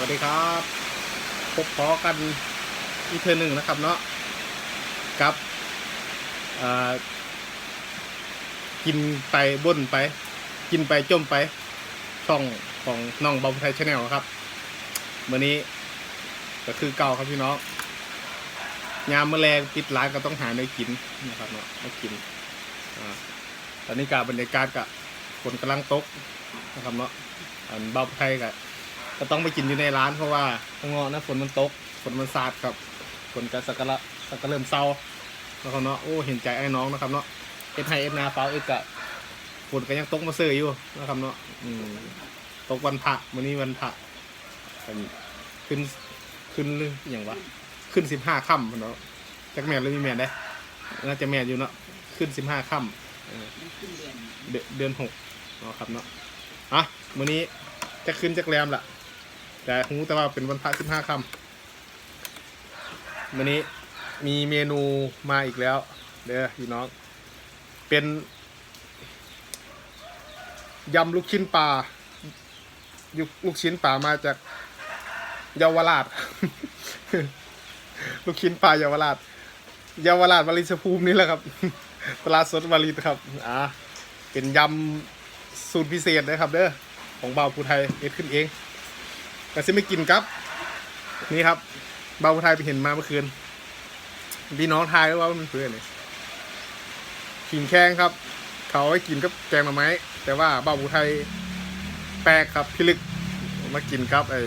วัสดีครับ พบพอกันอีกเทอหนึ่งนะครับเนาะกับกินไปบ่นไป กินไปจมไปช่องของน้องบอมไทยชาแนลครับวันนี้ก็คือเก่าครับพี่น้องยามแมลงปิดร้านก็ต้องหาเนื้อกินนะครับเนาะมากินอตอนนี้กาบรรยากาศกับฝนกำลังตกนะครับเนาะอันเบาไทยกับ ก็ต้องไปกินอยู่ในร้านเพราะว่าข้างนอกนะฝนมันตกฝนมันสาดครับฝนก็สักกะละสักกะเริ่มเศร้านะครับเนาะโอ้เห็นใจไอ้น้องนะครับเนาะเอ็ดไฮเอ็ดนาเปล่าเอ็ดกะฝนก็ยังตกมาเซยอยู่นะครับเนาะอืมตกวันพระวันนี้วันพระขึ้นขึ้นหรืออย่างวะขึ้นสิบห้าค่ำเนาะจักแมนหรือมีแมนได้น่าจะแมนอยู่เนาะขึ้นสิบห้าค่ำเดือนเดือนเดือนหกเนาะครับเนาะอะวันนี้จะขึ้นจากแรมละ แต่หูแต่ว่าเป็นวันพระสิบห้าค่ำวันนี้มีเมนูมาอีกแล้ว เด้อพี่น้อง เป็นยำลูกชิ้นปลายุลูกชิ้นปลามาจากเยาวราช ลูกชิ้นปลาเยาวราชเยาวราชวลิชภูมินี่แหละครับ ตลาดสดวลิตครับ อ่า เป็นยำสูตรพิเศษนะครับเด้อ ของเบาวภูไทยเอ็ดขึ้นเอง แต่ซิไม่กินครับ นี่ครับเบาภูไทยไปเห็นมาเมื่อคืนพี่น้องทายว่ามันเพื่อนเนี่ยขิงแข้งครับ เขาให้กินกับแกงหน่อไม้ แต่ว่าเบาภูไทยแปลกครับพี่ลึกมากินครับไอ้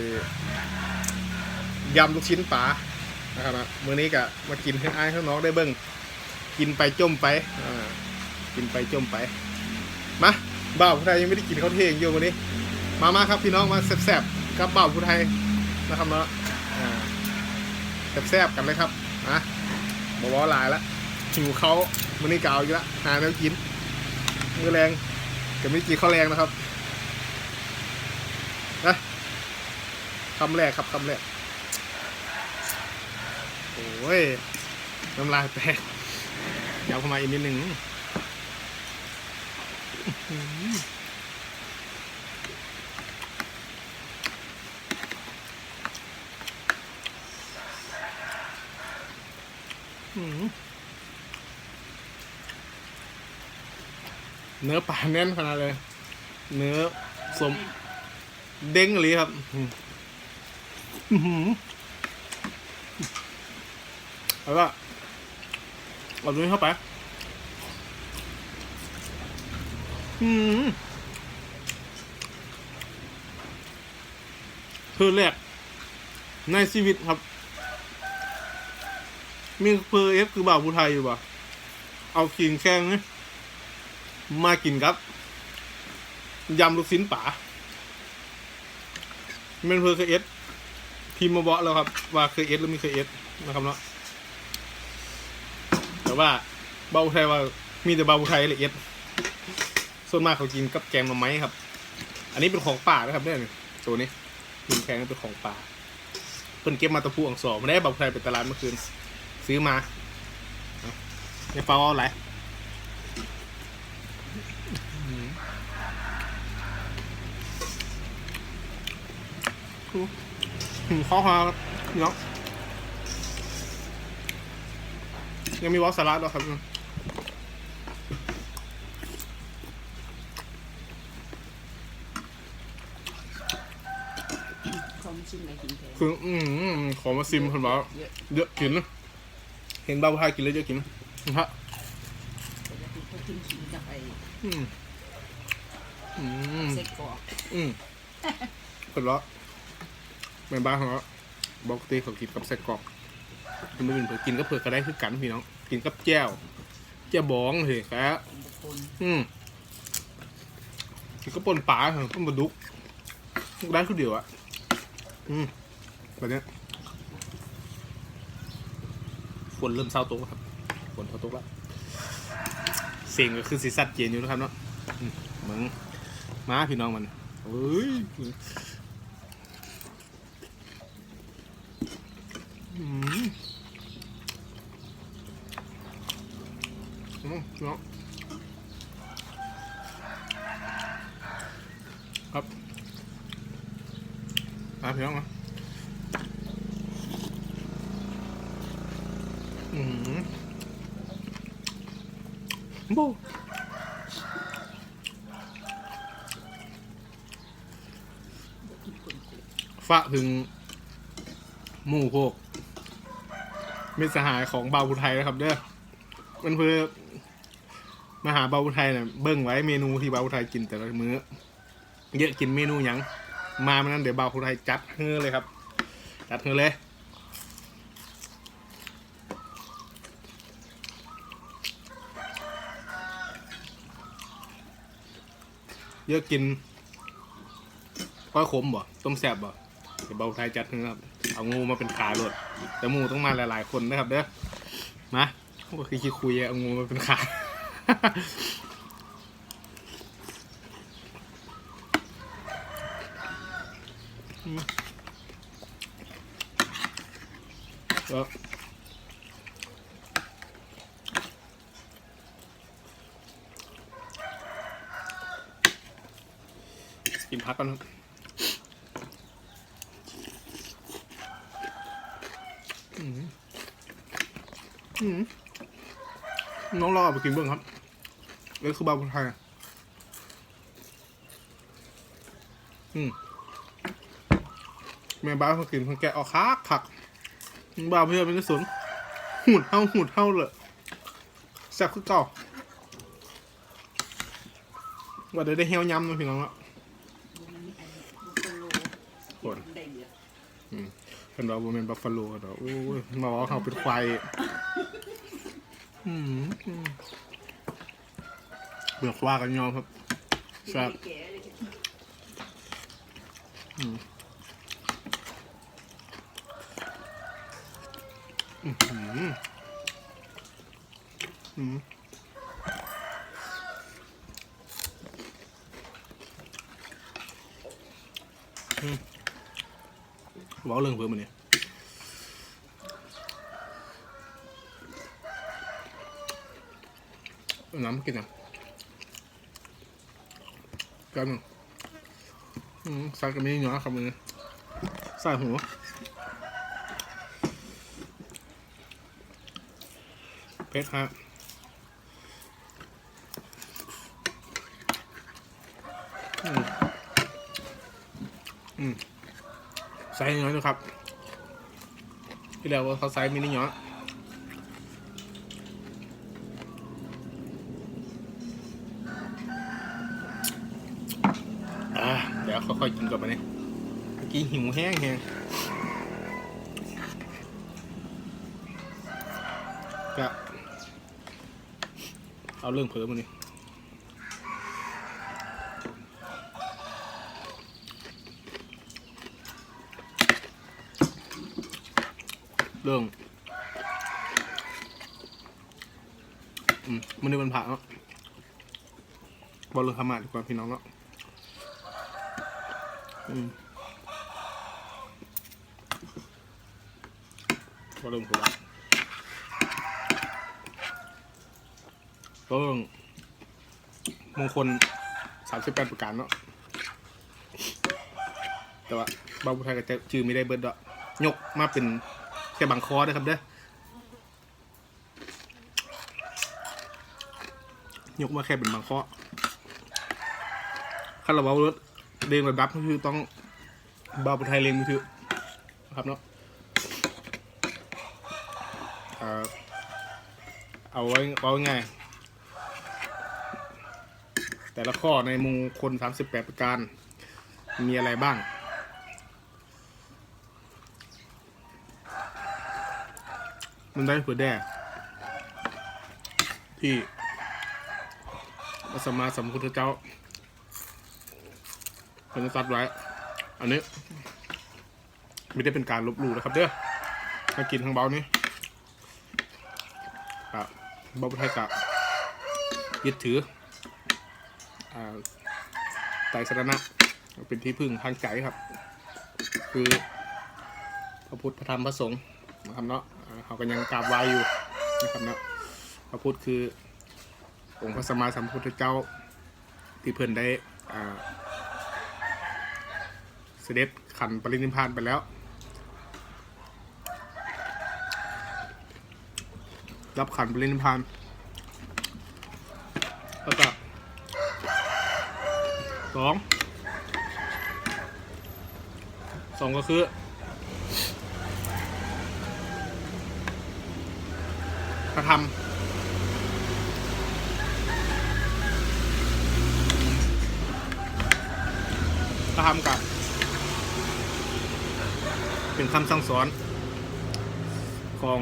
ยำลูกชิ้นปลานะครับนะมื้อนี้ก็มากินให้อ้ายให้น้องได้เบิ้งกินไปจมไปกินไปจมไป มาบ่าภูไทยยังไม่ได้กินข้าวเที่ยงอยู่วันนี้ มามาครับพี่น้องมาแซ่บๆ กับเบ่าวผู้ไทยนะครับเนาะแซ่บๆกันเลยครับนะบอกว่าลายละหิวเขาวันนี้เก่าอีกล้วหาแนวกินมือแรงแต่ไม่ได้กินข้าวแรงนะครับนะคำแรกครับคำแรกโอ้ยน้ำลายแตกยาวเข้ามาอีกนิดหนึ่งอื้อหืออื้อหือ เนื้อปลาแน่นขนาดเลย เนื้อสมเด้งเลยครับอือหือแล้วก็เอาตรงนี้เข้าไป อืมคือแรกในชีวิตครับ มีเพอเอฟคือบ่าวผู้ไทยอยู่ป่ะ เอาขิงแข้งนี่ มากินครับยำลูกชิ้นป่าเป็นเพอร์เคเอสพิมพ์มาบอกแล้วครับ ว่าเคยเอสหรือไม่เคยเอสนะครับเนาะแต่ว่าเบาไทยว่ามีแต่เบาไทยละเอียดส่วนมากเขากินกับแกงหน่อไม้ครับ อันนี้เป็นของป่านะครับเนี่ยตัวนี้กินแกงเป็นของป่าเพิ่นเก็บมาตะพูอังสอมาได้เบาไทยไปตลาดเมื่อคืน ซื้อมาเอาในฟ้าเอาอะไร อืมข้าวหาครับพี่น้องยังมีวอลสลัดด้วยครับคอมชิมอะไรกินแทนคืออืมขอมาซิมคนบอกว่าเยอะเยอะกินนะเห็นบ้าผู้ชายกินเลยเยอะกินนะครับปกติเขากินขิงกับไอ้อืมอืมเซ็กกรอกอืมคนละ เป็นบ้าของเราบอกตีเขากินกับไส้กรอกมันไม่เป็นเผื่อกินก็เผื่อก็ได้คือกันพี่น้อง กินกับแจ่วแจ่วบองเฮ้ยครับอืมกินก็ปนปลาเหรอปนปลาดุกได้คือเดียวอะอืมแบบนี้ฝนเริ่มเศร้าตกแล้วครับฝนเศร้าตกแล้วเสียงก็คือสีสัดเจนอยู่นะครับเนาะมเหมือนม้าพี่น้องมันเฮ้ย เนาะครับตาเพียงอะอืมโบฝะถึงหมู่พวกมิสหายของบาวุไทยนะครับเด้อมันเพื่อ มาหาบาวุไทยเนี่ยเบิ่งไว้เมนูที่บาวุไทยกินแต่ละมื้อ เยอะกินเมนูยังมามันนั้นเดี๋ยวบาวุไทยจัดเฮือเลยครับ จัดเฮือเลยเยอะกินก้อยขมบ่ต้มแซ่บบ่เดี๋ยวเบาไทยจัดให้นะครับ เอางูมาเป็นขาลดแต่งูต้องมาหลายๆคนนะครับเด้อมาก็คือคุยเอางูมาเป็นขา ก็กินพักกันครับอืมอืมน้องรอไปกินเบื้องครับ นี่คือบาบุญไทยอะอืมแม่บ้านเขากินเขาแกะเอาคักคักบ้าเพื่อนเป็นกระสุนหูดเท่าหูดเท่าเลยแซ่บคือเก่าว่าเดี๋ยวได้เฮี้ยวยำนะพี่น้องละมันมีอันบุฟโลปวดได้เยอะเห็นเราบนเป็นบัฟฟาโลกันเหรอโอ้ยมาว่าเขาเป็นควายอืม อืมเบือกว่ากันยอมครับครับแก่เลยอืมอืมอืมอืมว้าเรื่องเพิ่มมาเนี่ยน้ำกินอะ กันใส่กันไม่ได้เนาะครับมือใส่หัวเพชรฮะอืมอืมใส่น้อยนะครับที่แล้วเขาใส่มินิเนาะ หิวแห้งแห้งก็เอาเรื่องเพิ่มมาเนี่ยเรื่องอืมมันนี่มันผ่าเนาะบอลเรื่องขมาดีกว่าพี่น้องเนาะอืม ก็เริ่มหัวก็เรื่องมงคลสามสิบแปดประการเนาะแต่ว่าบางผู้ไทยก็จะชื่อไม่ได้เบิร์ดดอกยกมาเป็นแค่บางคอได้ครับเด้อยกมาแค่เป็นบางข้อคาราบาวรถเรียงระดับก็คือต้องบาวผู้ไทยเรียงมือถือครับเนาะ เออเอาไว้เอาไง่ายแต่ละข้อในมงคล 38 ประการ มีอะไรบ้าง มันได้เผื่อแด่ที่พระสัมมาสัมพุทธเจ้าเป็นตัดไว้ อันนี้ ไม่ได้เป็นการลบหลู่นะครับเด้อมากินทางเบานี้ บเบาพุทธกะยึดถืออ่าไตรสรณะเป็นที่พึ่งทางใจครับ คือพระพุทธพระธรรมพระสงฆ์นะครับเนาะเขาก็ยังกราบไหว้อยู่นะครับเนาะพระพุทธคือองค์พระสัมมาสัมพุทธเจ้าที่เพิ่นได้เสด็จขันปรินิพพานไปแล้ว รับขันปรินิพพานแล้วก็สองสองก็คือพระธรรมพระธรรมกับ เป็นคำสั่งสอนของ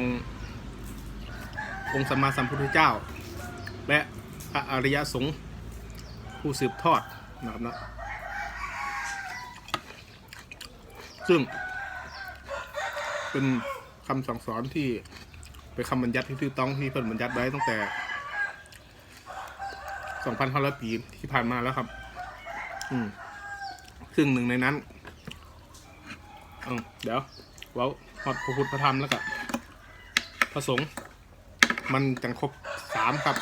องค์สัมมาสัมพุทธเจ้า และพระอริยสงฆ์ผู้สืบทอดนะครับนะซึ่ง เป็นคำสั่งสอนที่เป็นคำบัญญัติที่ถูกต้องที่เพิ่นบัญญัติไว้ตั้งแต่2,500ปีที่ผ่านมาแล้วครับ อืมซึ่งหนึ่งในนั้นเดี๋ยว เว้าฮอดพระพุทธพระธรรมแล้วก็พระสงฆ์ มันจังครบสามครับ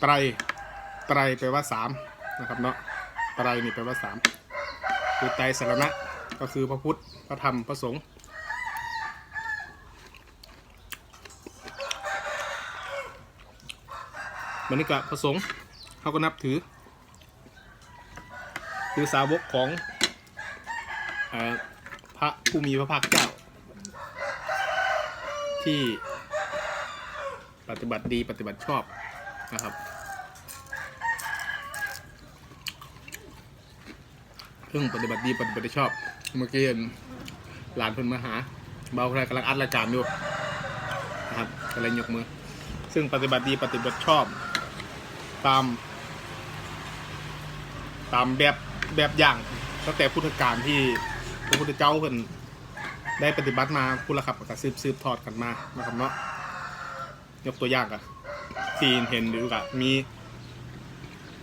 ไตร ไตรแปลว่าสามนะครับเนาะ ไตรนี่แปลว่าสามคือไตรสรณะก็คือพระพุทธ พระธรรม พระสงฆ์มันนี่ก็พระสงฆ์เขาก็นับถือ คือสาวกของอพระผู้มีพระภาคเจ้า ที่ ปฏิบัติดีปฏิบัติชอบนะครับเรื่องปฏิบัติดีปฏิบัติชอบ เมื่อกี้หลานเพิ่นมาหาเบาใครกำลังอัดรายการอยู่นะครับกำลังยกมือ ซึ่งปฏิบัติดีปฏิบัติชอบ ตาม ตามแบบแบบอย่างตั้งแต่พุทธกาลที่พระพุทธเจ้าเพิ่นได้ปฏิบัติมาพุทธครับก็สืบสืบทอดกันมานะครับเนาะ ยกตัวอย่างอะที่เห็นหรือกับมี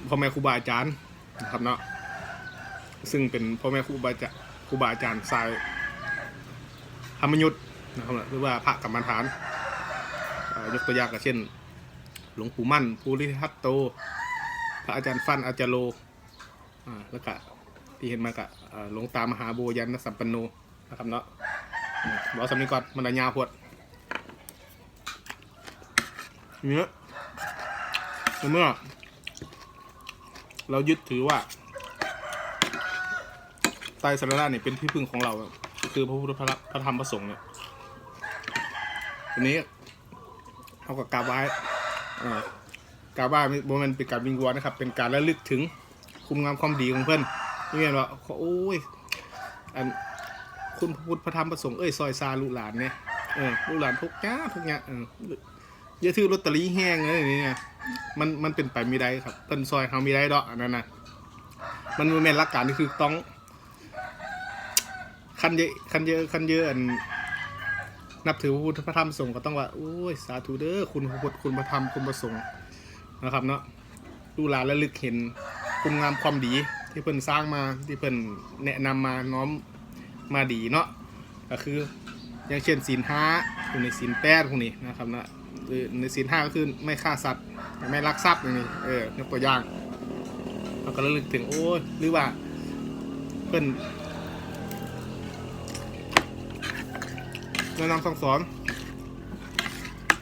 พ่อแม่ครูบาอาจารย์นะครับเนาะซึ่งเป็นพ่อแม่ครูบาอาจารย์ครูบาอาจารย์สายธรรมยุทธ์นะครับหรือว่าพระกรรมฐานยกตัวอย่างก็เช่น หลวงปู่มั่นภูริทัตโต พระอาจารย์ฟันอาจารโลแล้วก็ที่เห็นมากับหลวงตามหาโบยันสัมปันโนนะครับเนาะบอกสำนีก่อนมันระยาวพวด เนื้อเมื่อ เรายึดถือว่าไตรสารณะเนี่ยเป็นที่พึ่งของเรา คือพระพุทธพระธรรมพระสงฆ์เนี่ยทีนี้เขาก็กราบไหว้ากราบไหว้ไม่มันเป็นการวิงวอนนะครับ เป็นการระลึกถึงคุณงามความดีของเพื่อนนี่เห็นว่าโอ้ยอันคุณพระพุทธพระธรรมพระสงฆ์เอ้ยซอยซาลูกหลานเนี่ยเออลูกหลานทุกอย่างทุกอย่างเออ อย่าถือลอตเตอรี่แห้งเลยนี่เนี่ยมันมันเป็นไปไม่ได้ครับเพิ่นซอยเขาไม่ได้ดอกอันนั้นนะมันบ่แม่นหลักการที่คือต้องคันเยอะคันเยอะคันเยอะอันนับถือพระพุทธพระธรรมสงฆ์ก็ต้องว่าโอ้ยสาธุเด้อคุณพระพุทธคุณพระธรรมคุณพระสงฆ์นะครับเนาะลูกหลานระลึกเห็นคุณงามความดีที่เพิ่นสร้างมาที่เพิ่นแนะนำมาน้อมมาดีเนาะก็คือ อย่างเช่นศีลห้าอยู่ในศีลแปดพวกนี้นะครับนะ ในศีลห้าก็คือไม่ฆ่าสัตว์ ไม่ลักทรัพย์อย่างนี้เออยกตัวอย่างเราก็ระลึกถึงโอ้ยหรือว่าเพิ่นแนะนำสั่งสอน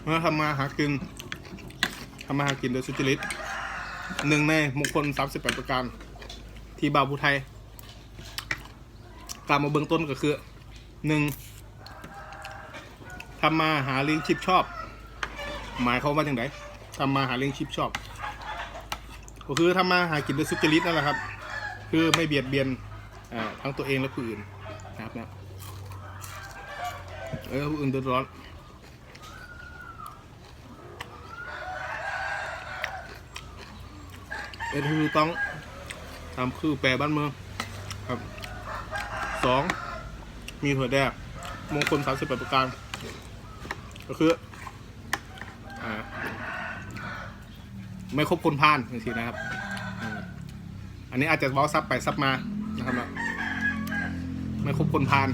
เมื่อทำมาหากินทำมาหากินโดยสุจริตหนึ่งในมงคล38ปดประการ ที่บาบูไทยกล่าวมาเบื้องต้นก็คือหนึ่งทำมาหาเลี้ยงชีพชอบ หมายเขามว่าอย่างไรทำมาหาเลี้ยงชีพชอบ ก็คือทำมาหากินโดยสุจริตนั่นแหละครับ คือไม่เบียดเบียนทั้งตัวเองและผู้อื่นนะครับนะเออผู้อื่นเดือดร้อนเอ็ดคือต้องทำคือแปรบ้านเมืองครับสองมีหัวแดกมงคลสามสิบแปดประการ ก็คือ ไม่ครบคนพานจริงๆนะครับ อันนี้อาจจะเว้าซับไปซับมานะครับไม่ครบคนพาน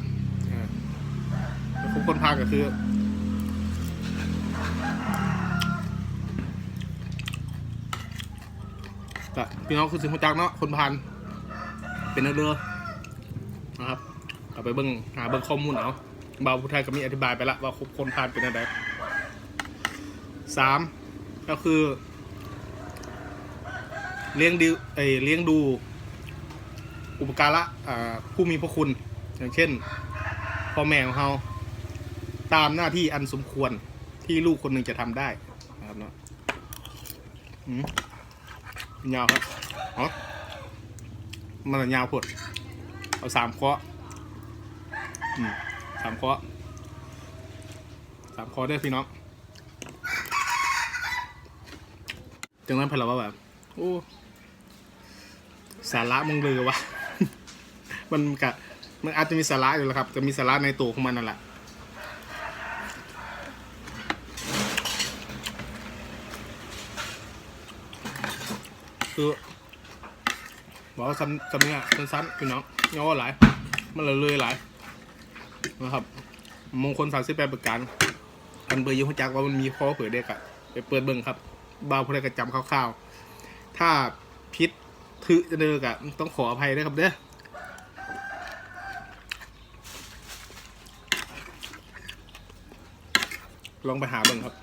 ไม่ครบคนพานก็คือก็พี่น้องคือสิงห์จักเนาะคนพันเป็นเรือนะครับเอาไปเบิ้งหาเบิ้งข้อมูลเอาเบาผู้ไทยก็มีอธิบายไปละว่าคนพันเป็นอะไรสามก็คือ เลี้ยงดูเอเลี้ยงดู อุปการะผู้มีพระคุณ อย่างเช่นพ่อแม่ของเราตามหน้าที่อันสมควรที่ลูกคนหนึ่งจะทำได้นะครับเนาะยาวครับอ๋อมันยาวพดเอาสามเคาะอืมสามเคาะสามเคาะได้พี่น้องจังนั้นพอเราว่าแบบโอ้ สาระมึงเลยวะ มันกะมันอาจจะมีสาระอยู่แล้วครับ จะมีสาระในตัวของมันนั่นแหละคือบอกว่าซ้ำซ้ำเนี่ยสั้นๆพี่น้องย่อหลาย มันเลยเลยหลายนะครับ มงคลสามสิบแปดประการกันเบอร์ยี่ห้อจักว่ามันมีข้อเผยเด็กอะไปเปิดเบิ่งครับบาวพลกระจำคร่าวๆ ถ้าพิษ ถือเด้อกะต้องขออภัยนะครับเด้อลองไปหาเบิ่งครับ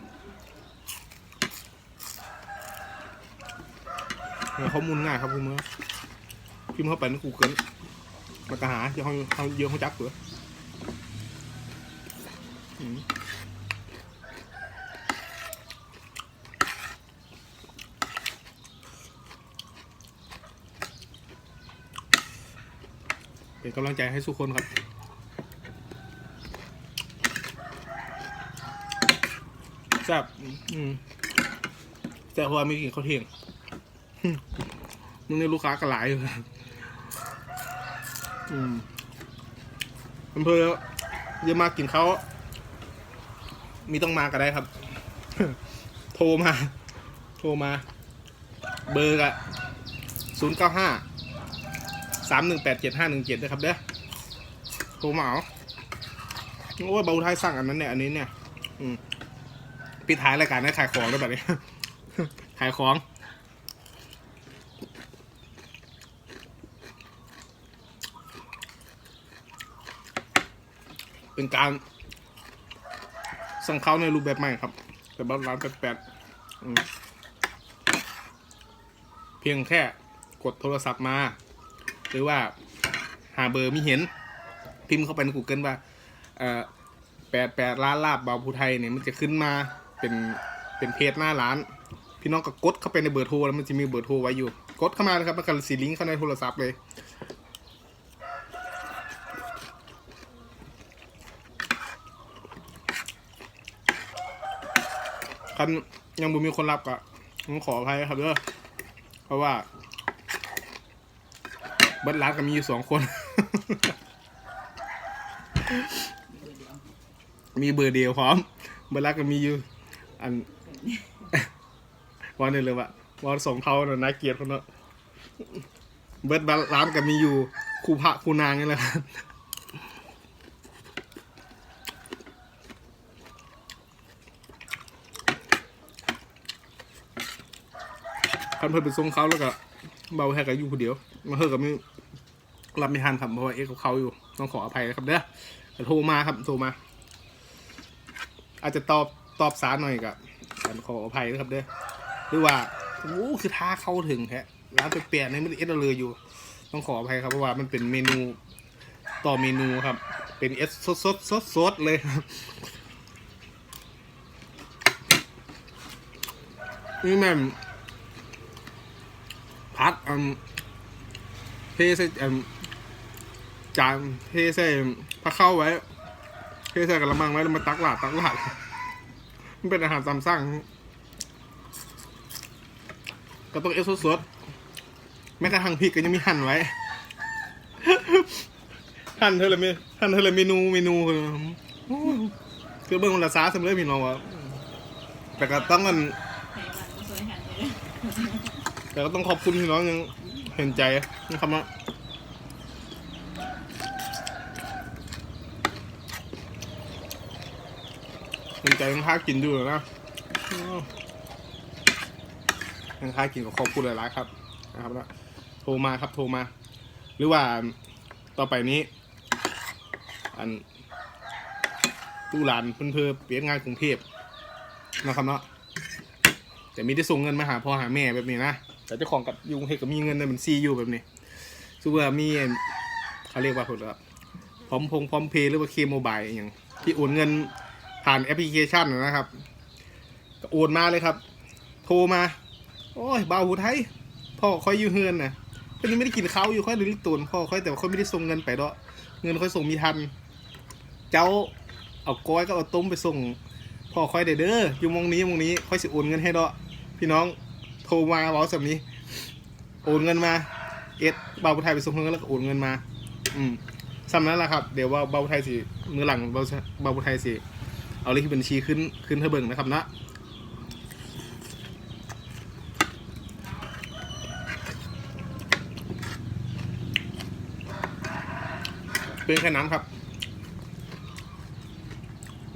เข้อมูลง่ายครับคุณเมื่อพิมพ์เข้าไปในกูเกิลมันก็หาเยอะเขาเขาเยอะเขาจักตัวอื กำลังใจให้ทุกคนครับแซ่บอืมแต่พอไม่กินข้าวเที่ยงมึงนี่ลูกค้ากระหลายอยู่อืมอำเภอเยอะมากกินเขาวมีต้องมาก็ได้ครับ โทรมา โทรมา เบอร์กะศูนย์เก้าห้า สามหนึ่งแปดเจ็ดห้าหนึ่งเจ็ดนะครับเด้อโทรมาเอาโอ้ยเบาไทยสั่งอันนั้นเนี่ย อันนี้เนี่ย อืมปิดท้ายรายการได้ขายของด้วยแบบนี้ ขายของ เป็นการ สั่งเขาในรูปแบบใหม่ครับ แต่บ้านร้านแปดๆเพียงแค่กดโทรศัพท์มา หรือว่าหาเบอร์ไมีเห็น พิมพ์เข้าไปใน Google ว่าแปดแปดร้านลาบบาวภูไทยเนี่ยมันจะขึ้นมาเป็นเป็นเพจหน้าร้าน พี่น้องก็กดเข้าไปในเบอร์โทรแล้วมันจะมีเบอร์โทรไว้อยู่ กดเข้ามานะครับมันก็สีลิงก์เข้าในโทรศัพท์เลยคันยังบ่มีคนรับก็ต้องขออภัยครับเด้อเพราะว่า บิร์ดร้านก็มีอยู่สองคน มีเบอร์เดียวพร้อม เบิร์ดร้านก็มีอยู่ อันวันนี้เลยว่ะวันสองเท่าน่ะน่าเกลียดคนเนาะเบิร์ดร้านก็มีอยู่คูพระคูนางนี่แหละครับคันเพิ่นไปส่งเขาแล้วก็เบาแค่กับอยู่คนเดียว มาเฮอกับมี รับไม่ทันครับเพราะว่าเอ็กกับเขาอยู่ ต้องขออภัยนะครับเด้อโทรมาครับโทรมา อาจจะตอบตอบสารหน่อยกับกันขออภัยนะครับเด้อหรือว่าโอ้คือท่าเข้าถึงแท้ร้านแปลกๆนี่มันเอสเลยอยู่ ต้องขออภัยครับเพราะว่ามันเป็นเมนูต่อเมนูครับ เป็นเอสสดสดสดสดเลยครับนี่แม่พัดอืมเทใส่อืม จานเทใส่ผ้าเข้าไว้ เทใส่กระมังไว้แล้วมาตักหลาดตักหลาดมันเป็นอาหารตามสั่งก็ต้องเอสสดๆแม้กระทั่งพริกก็ยังมีหั่นไว้ หั่นเธอละเมหั่นเธอละเมนูเมนูคือเบิ่งคนละซาสำเร็จพี่น้องวะแต่ก็ต้องมันให้มันแต่ก็ต้องขอบคุณพี่น้องยังเห็นใจนะครับนะเห็น ใจยังค้ากินดูนะยังค้ากินก็ขอบคุณหลายๆครับ นะครับนะโทรมาครับ โทรมา หรือว่าต่อไปนี้ อันตู้หลานเพื่อนเพื่อเปลี่ยนงานกรุงเทพนะครับเนาะแต่มีได้ส่งเงินมาหาพ่อหาแม่แบบนี้นะแต่เจ้าของกับยุงเฮดก็มีเงินในบัญชีอยู่แบบนี้ซึ่งว่ามีเขาเรียกว่าผลลัพร้อมพงพร้อมเพย์หรือว่าเคโมบายอย่างที่โอนเงิน ผ่านแอปพลิเคชันนะครับโอนมาเลยครับ โทรมา โอ้ยบ่าวหูไทย พ่อค่อยอยู่เฮือนนะเพิ่นยังไม่ได้กินข้าวอยู่ค่อยหรือลิกตูนพ่อค่อยแต่ว่าค่อยไม่ได้ส่งเงินไปดอกเงินค่อยส่งมีทัน เจ้าเอาก้อยก็เอาต้มไปส่งพ่อค่อยเด้อเด้ออยู่มองนี้มองนี้ค่อยสิโอนเงินให้ดอกพี่น้องโทรมาบอกสำนี้โอนเงินมา เอ็ดบ่าหูไทยไปส่งเงินแล้วก็โอนเงินมา อืมสำนั้นแหละครับ เดี๋ยวว่าบ่าหูไทยสิมือหลังบ่าวบ่าหูไทยสิ เอาเลขที่บัญชีขึ้นขึ้นให้เบิ่งนะครับนะเป็นแค่นั้นครับ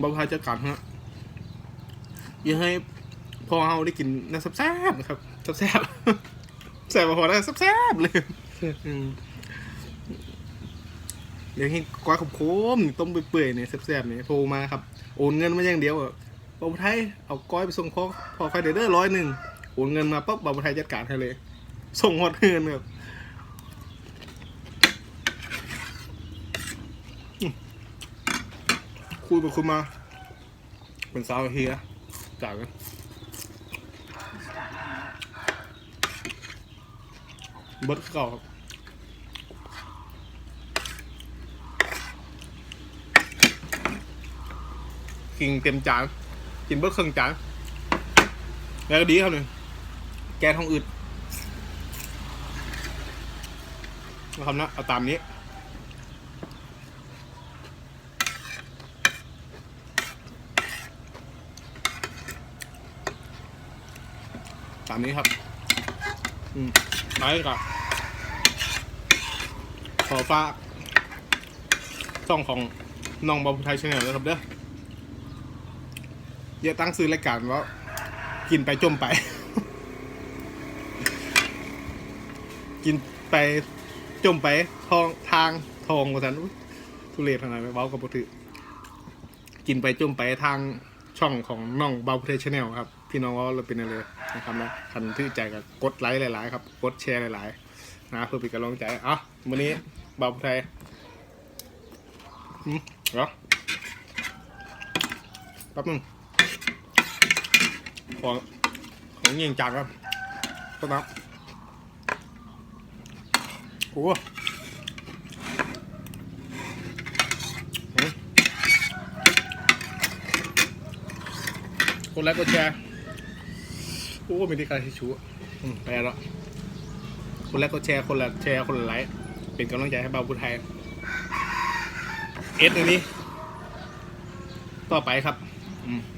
บางพายจะกัดฮะอย่าให้พอเราได้กินน้ำแซ่บๆนะครับแซ่บๆแซ่บพอได้แซ่บๆเลยอืมเดี๋ยวให้ก้อยขมๆต้มเปื่อยๆเนี่ยแซ่บๆเนี่ยโทรมาครับ โอนเงินมาอย่างเดียวอะบางไทยเอาก้อยไปส่งพ่อพอใครเด้อร้อยหนึ่งโอนเงินมาปุ๊บบางไทยจัดการให้เลย ส่งหมดเงินแบบคุยไปคุยมา เป็นสาวเฮียจากกันเบิร์ดเก่าครับ กินเต็มจานกินเบิร์ดครึ่งจานแล้วก็ดีครับเนี่ยแกท้องอืดนะครับนะเอาตามนี้ตามนี้ครับ อืมไปกับขอฝากช่องของน้องบอมไทยชาแนลนะครับเด้อ อย่าตั้งซื้อรายการว่ากินไปจมไป กินไปจมไปทองทางทองกว่าสันทุเรศขนาดไหนเว้ากับปถือกินไปจมไปทางช่องของน้องเบาเทชแนลครับ พี่น้องว่าเราเป็นอะไรนะครับนะคันที่ใจกับกดไลค์หลาย ๆ ครับ กดแชร์หลาย ๆ นะเพื่อเป็นกำลังใจอะวันนี้เบาไทยอืมเหรอแป๊บนึง ของของเงียงจังครับต้นน้ำโอ้โหอืมกดไลค์กดแชร์โอ้ไม่ได้การที่ชูอะอืมไปแล้วคนแรกก็แชร์คนละแชร์คนละไลค์เป็นกำลังใจให้เบาบุไทยเอสอันนี้ ต่อไปครับ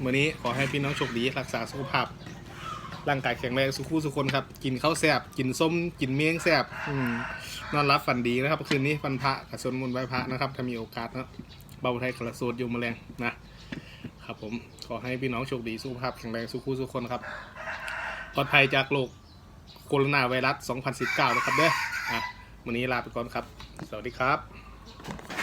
วันนี้ขอให้พี่น้องโชคดีรักษาสุขภาพ ร่างกายแข็งแรงสุขุสุคนครับ กินข้าวแซ่บกินส้ม กินเมี่ยงแซ่บอืมนอนรับฝันดีนะครับ คืนนี้ฟันพระกับสวดมนต์ไหว้พระนะครับ ถ้ามีโอกาสนะเบาบุไทยกระโสดยู่แมลงนะครับผมขอให้พี่น้องโชคดีสุขภาพแข็งแรงสุขุสุคนครับปลอดภัยจากโรคโคโรนาไวรัส 2019 นะครับเด้ออะวันนี้ลาไปก่อนครับ สวัสดีครับ